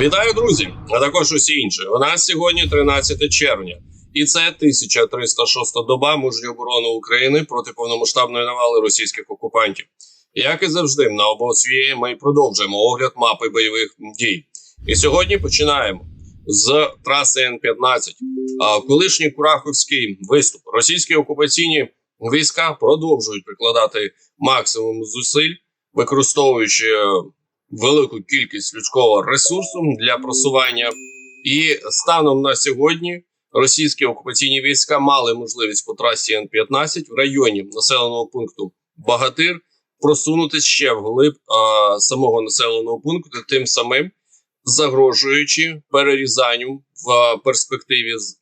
Вітаю, друзі! А також усі інші. У нас сьогодні 13 червня, і це 1306 доба мужньої оборони України проти повномасштабної навали російських окупантів. Як і завжди, на обосвіє ми продовжуємо огляд мапи бойових дій. І сьогодні починаємо з траси Н-15. А колишній Кураховський виступ. Російські окупаційні війська продовжують прикладати максимум зусиль, використовуючи е, велику кількість людського ресурсу для просування. І станом на сьогодні російські окупаційні війська мали можливість по трасі Н-15 в районі населеного пункту Багатир просунутися ще вглиб а, самого населеного пункту, тим самим загрожуючи перерізанню в а, перспективі з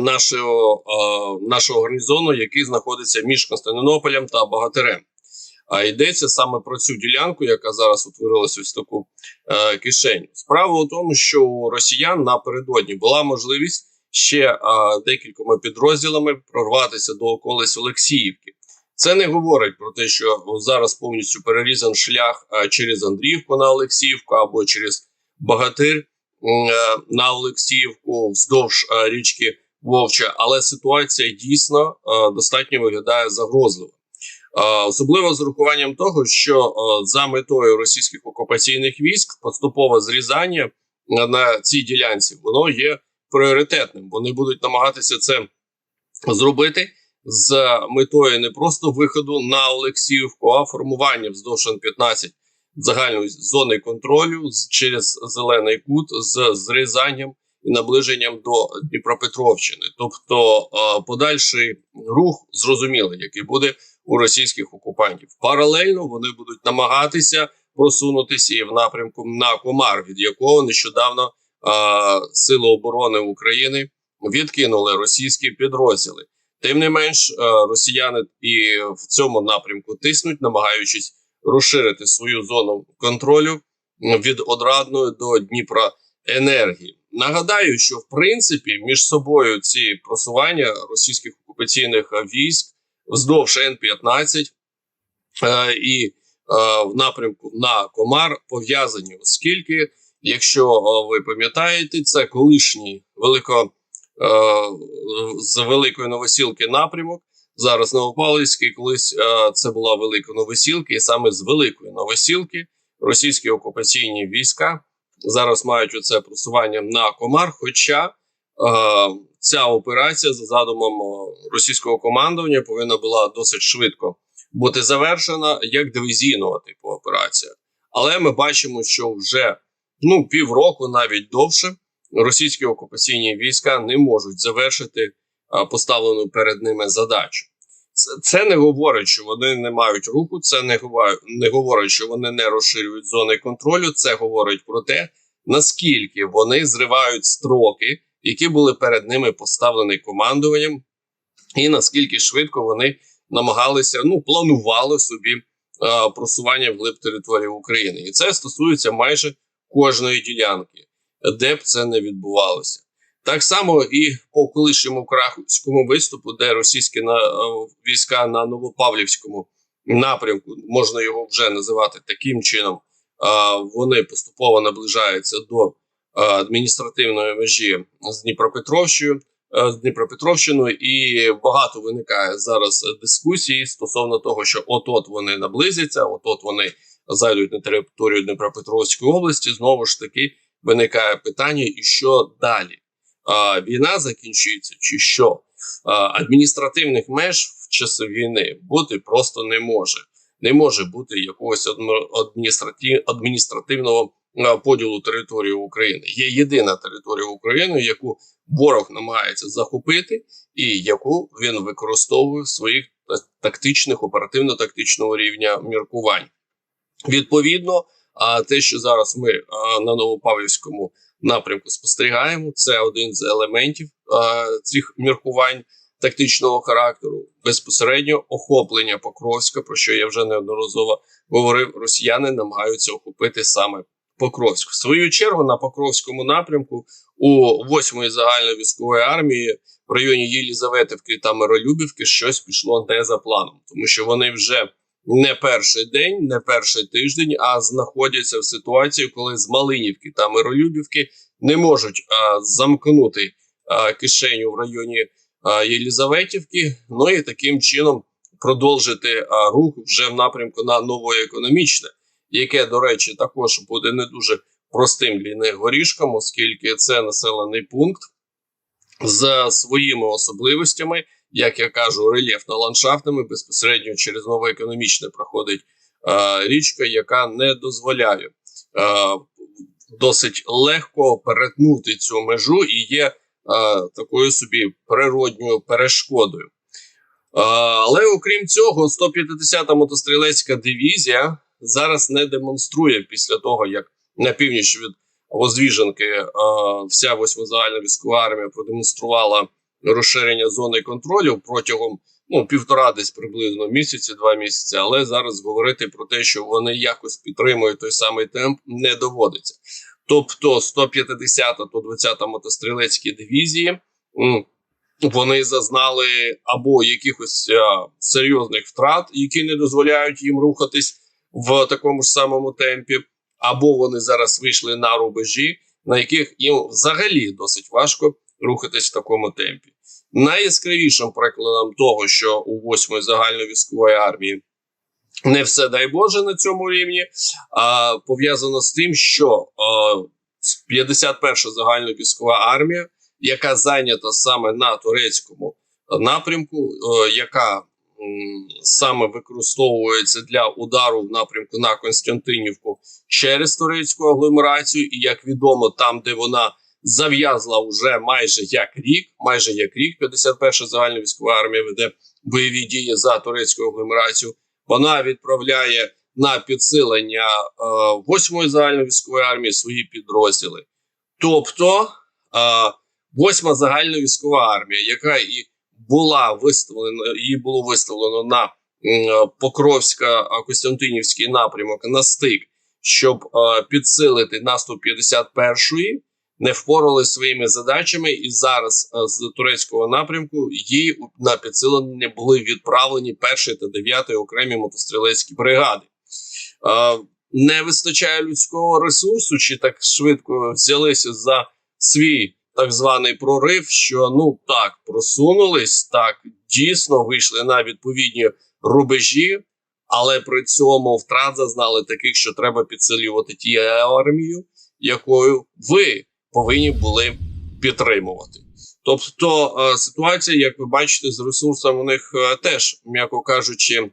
нашого, нашого гарнізону, який знаходиться між Константинополем та Багатирем. А йдеться саме про цю ділянку, яка зараз утворилася ось таку е, кишеню. Справа у тому, що у росіян напередодні була можливість ще е, декількома підрозділами прорватися до околиць Олексіївки. Це не говорить про те, що зараз повністю перерізан шлях е, через Андріївку на Олексіївку або через Багатир е, на Олексіївку вздовж е, річки Вовча, але ситуація дійсно достатньо виглядає загрозливо. Особливо з урахуванням того, що е, за метою російських окупаційних військ поступове зрізання на- на цій ділянці воно є пріоритетним. Вони будуть намагатися це зробити з метою не просто виходу на Олексіївку, а формування вздовж Н-15 загальної зони контролю через зелений кут з зрізанням і наближенням до Дніпропетровщини. Тобто е, подальший рух зрозумілий, який буде у російських окупантів. Паралельно вони будуть намагатися просунутися і в напрямку на Комар, від якого нещодавно е, Сили оборони України відкинули російські підрозділи. Тим не менш, росіяни і в цьому напрямку тиснуть, намагаючись розширити свою зону контролю від Одрадної до Дніпра енергії. Нагадаю, що в принципі між собою ці просування російських окупаційних військ вздовж Н-15 е, і е, в напрямку на Комар пов'язані, оскільки, якщо е, ви пам'ятаєте, це колишній велико з великої новосілки напрямок. Зараз Новопавлівський, колись це була велика новосілка, і саме з великої новосілки російські окупаційні війська зараз мають оце просування на Комар. Хоча ця операція за задумом е, російського командування повинна була досить швидко бути завершена як дивізійного типу операція. Але ми бачимо, що вже ну півроку, навіть довше, російські окупаційні війська не можуть завершити е, поставлену перед ними задачу. Це, не говорить, що вони не мають руху. Це не не говорить, що вони не розширюють зони контролю. Це говорить про те, наскільки вони зривають строки, які були перед ними поставлені командуванням, і наскільки швидко вони намагалися ну планували собі е, просування вглиб території України, і це стосується майже кожної ділянки, де б це не відбувалося. Так само і по колишньому Крахівському виступу, де російські на, е, війська на Новопавлівському напрямку, можна його вже називати таким чином, е, вони поступово наближаються до адміністративної межі з Дніпропетровщиною, е, з Дніпропетровщиною, і багато виникає зараз дискусії стосовно того, що от-от вони наблизяться, от-от вони зайдуть на територію Дніпропетровської області. Знову ж таки виникає питання, і що далі? а, війна закінчується, чи що а, адміністративних меж в часи війни бути просто не може. Не може бути якогось адмі- адміністратив, адміністративного поділу території України. Є єдина територія України, яку ворог намагається захопити, і яку він використовує в своїх тактичних, оперативно-тактичного рівня міркувань. Відповідно, а те, що зараз ми на Новопавлівському напрямку спостерігаємо. Це один з елементів е, цих міркувань тактичного характеру, безпосередньо охоплення Покровська, про що я вже неодноразово говорив. Росіяни намагаються охопити саме Покровськ. В свою чергу на Покровському напрямку у 8-ї загальної військової армії в районі Єлізаветівки та Миролюбівки щось пішло не за планом, тому що вони вже не перший день, не перший тиждень, а знаходяться в ситуації, коли з Малинівки та Миролюбівки не можуть а, замкнути а, кишеню в районі а, Єлізаветівки. Ну і таким чином продовжити а, рух вже в напрямку на новоекономічне, яке, до речі, також буде не дуже простим для них горішком, оскільки це населений пункт з своїми особливостями, як я кажу, рельєфно-ландшафтними безпосередньо через новоекономічне проходить е, річка, яка не дозволяє е, досить легко перетнути цю межу і є е, такою собі природньою перешкодою. Е, але окрім цього, 150-та мотострілецька дивізія зараз не демонструє після того, як на північ від Воздвіженки е, вся восьма загальна військова армія продемонструвала розширення зони контролю протягом ну півтора десь приблизно місяці, два місяці. Але зараз говорити про те, що вони якось підтримують той самий темп, не доводиться. Тобто 150 та 20 мотострілецькі дивізії. Вони зазнали або якихось а, серйозних втрат, які не дозволяють їм рухатись в такому ж самому темпі, або вони зараз вийшли на рубежі, на яких їм взагалі досить важко рухатись в такому темпі. Найяскравішим прикладом того, що у 8-ї загальновійськової армії не все дай Боже на цьому рівні, а пов'язано з тим, що а, 51-ша загальновійськова армія, яка зайнята саме на турецькому напрямку, яка саме використовується для удару в напрямку на Константинівку через турецьку агломерацію, і як відомо, там, де вона зав'язла вже майже як рік, майже як рік, 51-ша загальна військова армія веде бойові дії за турецьку агломерацію. Вона відправляє на підсилення е, 8-ї загальної військової армії свої підрозділи. Тобто, е, 8-ма загальна військова армія, яка і була виставлена, її було виставлено на Покровська-Костянтинівський напрямок на стик, щоб е, підсилити наступ 51-ї, не впоралися своїми задачами, і зараз е, з турецького напрямку її на підсилення були відправлені перший та дев'ятий окремі мотострілецькі бригади. Е, Не вистачає людського ресурсу, чи так швидко взялися за свій так званий прорив, що ну так просунулись, так дійсно вийшли на відповідні рубежі, але при цьому втрат зазнали таких, що треба підсилювати ті армію, якою ви повинні були підтримувати. Тобто е, ситуація, як ви бачите, з ресурсами у них е, теж, м'яко кажучи,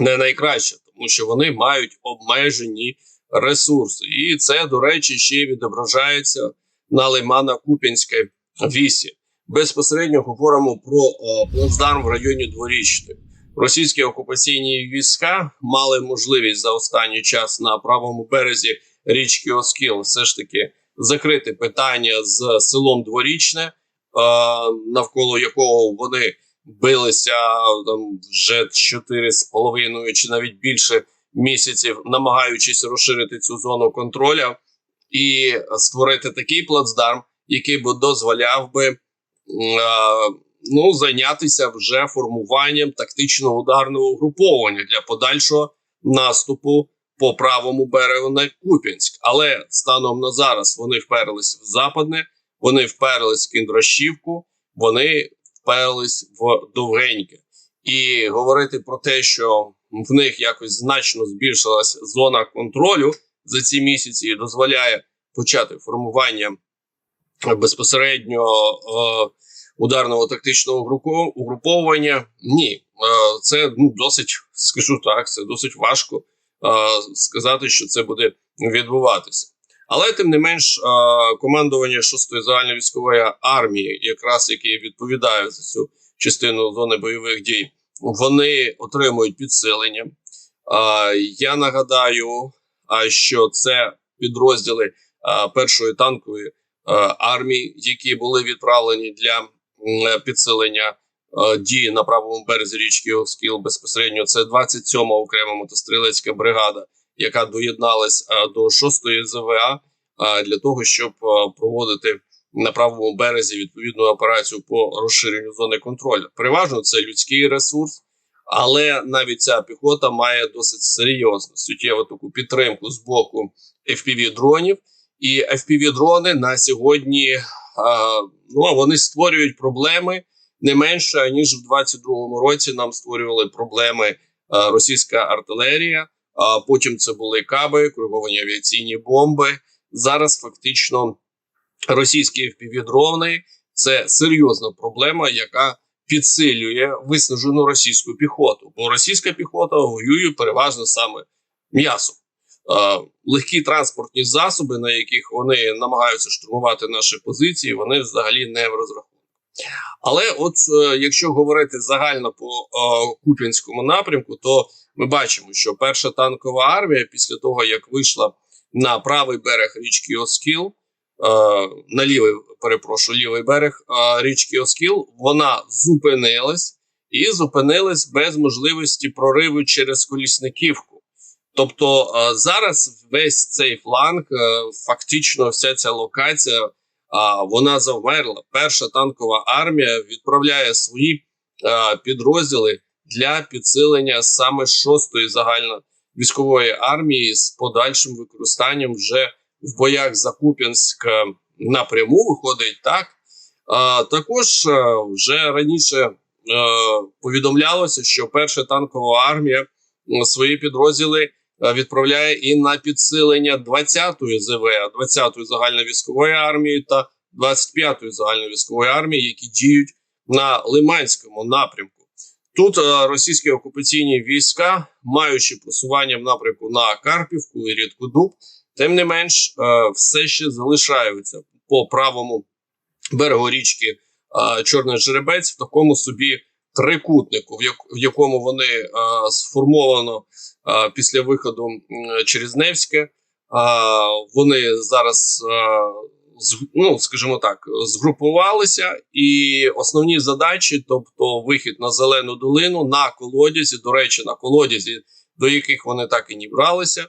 не найкраща, тому що вони мають обмежені ресурси, і це, до речі, ще й відображається на Лимана-Куп'янській вісі. Безпосередньо говоримо про е, плацдарм в районі дворічної. Російські окупаційні війська мали можливість за останній час на правому березі річки Оскіл все ж таки закрити питання з селом Дворічне, е, навколо якого вони билися там вже 4,5 чи навіть більше місяців, намагаючись розширити цю зону контроля і створити такий плацдарм, який би дозволяв би ну, зайнятися вже формуванням тактичного ударного угруповання для подальшого наступу по правому берегу на Куп'янськ. Але станом на зараз вони вперлись в западне, вони вперлись в Кіндрашівку, вони вперлись в Довгеньке. І говорити про те, що в них якось значно збільшилась зона контролю за ці місяці, і дозволяє почати формування безпосередньо е, ударного тактичного угруповування. Ні, е, це ну, досить, скажу так, це досить важко е, сказати, що це буде відбуватися. Але тим не менш, е, командування 6-ї загальної військової армії, якраз які відповідають за цю частину зони бойових дій, вони отримують підсилення. Е, я нагадаю, що це підрозділи першої танкової армії, які були відправлені для підсилення дії на правому березі річки Оскіл. Безпосередньо це 27-ма окрема мотострілецька бригада, яка доєдналась до 6-ї ЗВА для того, щоб проводити на правому березі відповідну операцію по розширенню зони контролю. Переважно це людський ресурс. Але навіть ця піхота має досить серйозну суттєву таку підтримку з боку fpv дронів. І fpv дрони на сьогодні е, ну вони створюють проблеми не менше ніж в 22-му році. Нам створювали проблеми е, російська артилерія. А потім це були каби, кориговані авіаційні бомби. Зараз фактично російські FPV-дрони – це серйозна проблема, яка підсилює виснажену російську піхоту. Бо російська піхота воює переважно саме м'ясом. Е, легкі транспортні засоби, на яких вони намагаються штурмувати наші позиції, вони взагалі не в розрахунку. Але, от е, якщо говорити загально по е, Куп'янському напрямку, то ми бачимо, що перша танкова армія, після того як вийшла на правий берег річки Оскіл, на лівий, перепрошую, лівий берег е, річки Оскіл, вона зупинилась і зупинилась без можливості прориву через колісниківку. Тобто е, зараз весь цей фланг, е, фактично, вся ця локація, вона завмерла. Перша танкова армія відправляє свої підрозділи для підсилення саме 6-ї загально військової армії з подальшим використанням вже в боях за Куп'янськ е, напряму. Виходить так. Також вже раніше повідомлялося, що перша танкова армія свої підрозділи відправляє і на підсилення 20-ї ЗВ, 20-ї загальновійськової армії та 25-ї загальновійськової армії, які діють на Лиманському напрямку. Тут е, російські окупаційні війська, маючи просування в напрямку на Карпівку і Рідку Дуб, тим не менш, е, все ще залишаються по правому берегу річки е, Чорний Жеребець в такому собі трикутнику, в, якому вони е, сформовано після виходу через Невське. Вони зараз, ну скажімо так, згрупувалися, і основні задачі, тобто вихід на зелену долину, на колодязі, до речі, на колодязі, до яких вони так і не бралися,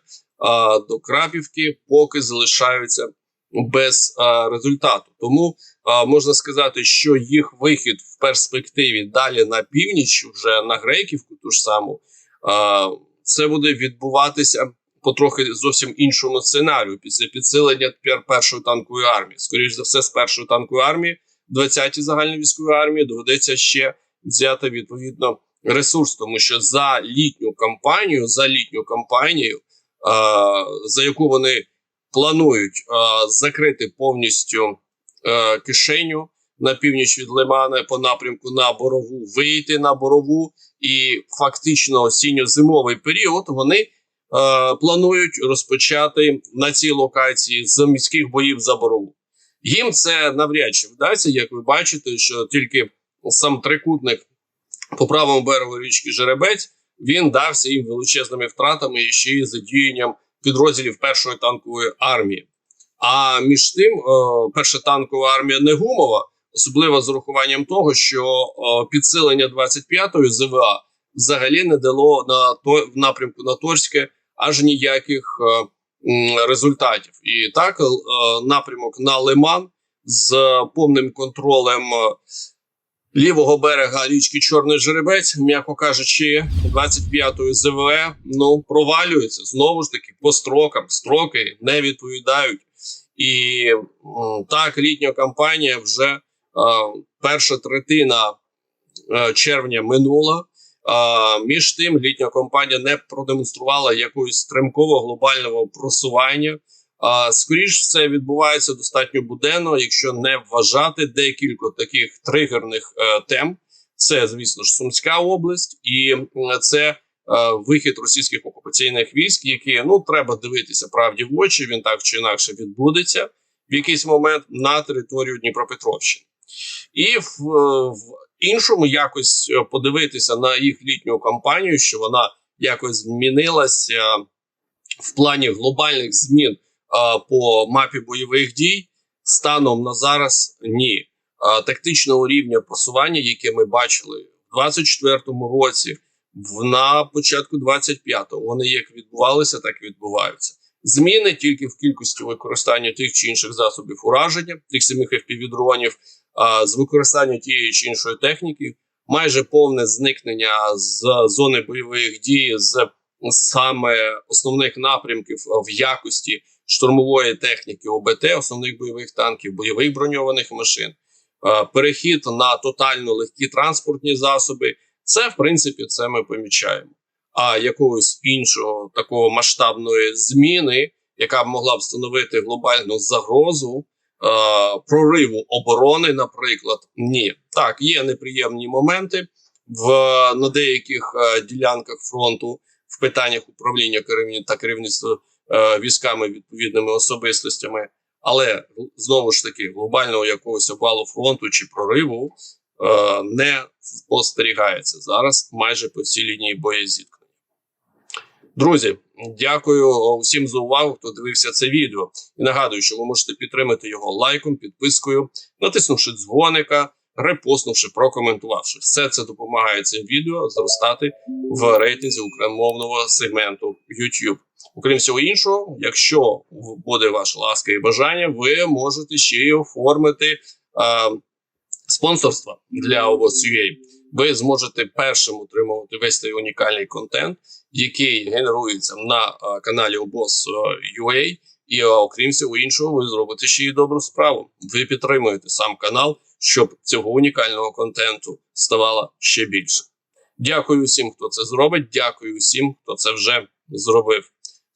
до Крапівки, поки залишаються без результату. Тому можна сказати, що їх вихід в перспективі далі на північ, вже на Грейківку, ту ж саму, це буде відбуватися по трохи зовсім іншому сценарію після підсилення першої танкової армії. Скоріше за все, з першої танкової армії, 20-й загальної військової армії, доведеться ще взяти відповідно ресурс, тому що за літню кампанію, за літню кампанію, за яку вони планують закрити повністю кишеню на північ від Лимана по напрямку на Борову, вийти на Борову, і фактично осінньо-зимовий період вони е, планують розпочати на цій локації з міських боїв за Борову. Їм це навряд чи вдасться, як ви бачите, що тільки сам трикутник по правому берегу річки Жеребець він дався їм величезними втратами і ще й задіянням підрозділів першої танкової армії. А між тим, е, перша танкова армія Негумова, особливо з урахуванням того, що е, підсилення 25-ї ЗВА взагалі не дало на то в напрямку на Торське аж ніяких е, результатів. І так, напрямок на Лиман з повним контролем лівого берега річки Чорний Жеребець, м'яко кажучи, 25-ї ЗВЕ ну провалюється знову ж таки по строкам. Строки не відповідають. І так, літня кампанія вже е, перша третина е, червня минула. А, між тим, літня кампанія не продемонструвала якогось стрімкого глобального просування. А, скоріш все відбувається достатньо буденно, якщо не вважати декілька таких тригерних е, тем. Це, звісно ж, Сумська область, і це е, вихід російських окупаційних військ, які ну треба дивитися правді в очі. Він так чи інакше відбудеться в якийсь момент на територію Дніпропетровщини, і в, в іншому якось е, подивитися на їх літню кампанію, що вона якось змінилася в плані глобальних змін е, по мапі бойових дій. Станом на зараз ні. Е, Тактичного рівня просування, яке ми бачили в 24-му році, на початку 25-го, вони як відбувалися, так і відбуваються. Зміни тільки в кількості використання тих чи інших засобів ураження, тих самих FPV-дронів, з використання тієї чи іншої техніки, майже повне зникнення з зони бойових дій, з саме основних напрямків в якості штурмової техніки ОБТ, основних бойових танків, бойових броньованих машин, е, перехід на тотально легкі транспортні засоби. Це в принципі це ми помічаємо. А якогось іншого такого масштабної зміни, яка б могла б становити глобальну загрозу е, прориву оборони, наприклад, ні, так є неприємні моменти в на деяких е, ділянках фронту в питаннях управління керівні та керівництва військами відповідними особистостями, але знову ж таки глобального якогось обвалу фронту чи прориву е, не спостерігається зараз майже по всій лінії боєзіткнення. Друзі, дякую усім за увагу, хто дивився це відео. І нагадую, що ви можете підтримати його лайком, підпискою, натиснувши дзвоника, репостнувши, прокоментувавши. Все це допомагає цим відео зростати в рейтинзі україномовного сегменту YouTube. Окрім всього іншого, якщо буде ваша ласка і бажання, ви можете ще й оформити е, спонсорство для OBOS.UA. Ви зможете першим отримувати весь цей унікальний контент, який генерується на е, каналі OBOS.UA. І окрім всього іншого, ви зробите ще й добру справу. Ви підтримуєте сам канал, щоб цього унікального контенту ставало ще більше. Дякую всім, хто це зробить. Дякую всім, хто це вже зробив.